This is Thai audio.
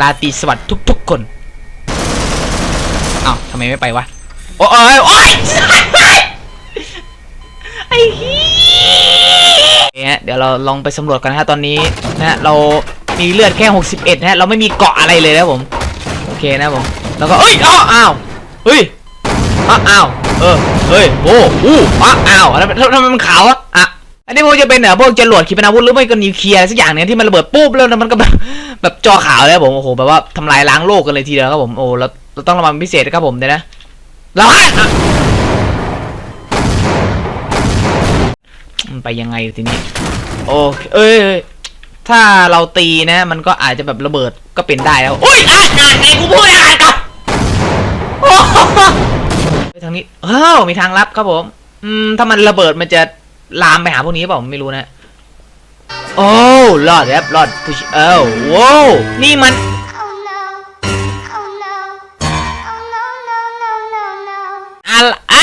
ราตรีสวัสดิ์ทุก ๆ คนเอ้าทำไมไม่ไปวะ โอ้ยโอ้ยไอ้เหี้ยเนี่ยเดี๋ยวเราลองไปสำรวจกันนะฮะตอนนี้นะเรามีเลือดแค่ 61นะฮะเราไม่มีเกาะอะไรเลยนะผม โอเคนะผมแล้วก็เอ้ยอ้าวอ้าวเฮ้ยอ้าวเออเฮ้ยโอ้อู้อ้าวอ้าวแล้วทำไมมันขาวอะอะ อันนี้พวกจะเป็นเหรอพวกจรวดขีปนาวุธหรือไม่ก็นิวเคลียร์สักอย่างเนี่ยที่มันระเบิดปุ๊บแล้วมันก็แบบแบบจอขาวเลยครับผมโอ้โหแบบว่าทำลายล้างโลกกันเลยทีเดียวครับผมโอ้เราเราต้องระวังพิเศษนะครับผมเดี๋ยวนะเราฮะไปยังไงทีนี้โอ้เอ้ยถ้าเราตีนะมันก็อาจจะแบบระเบิดก็เป็นได้แล้วอุ้ยอะอะไงกูพูดอะกับโอ้โหไปทางนี้เอ้ามีทางลับครับผม อืม ถ้ามันระเบิดมันจะ ลามไปหาพวกนี้เปล่าไม่รู้นะ โอ้รอดครับรอดผู้ชเอ้าโว้วนี่มัน Oh no. Oh no. Oh no, no, no, no, no, no. อะไรอ้า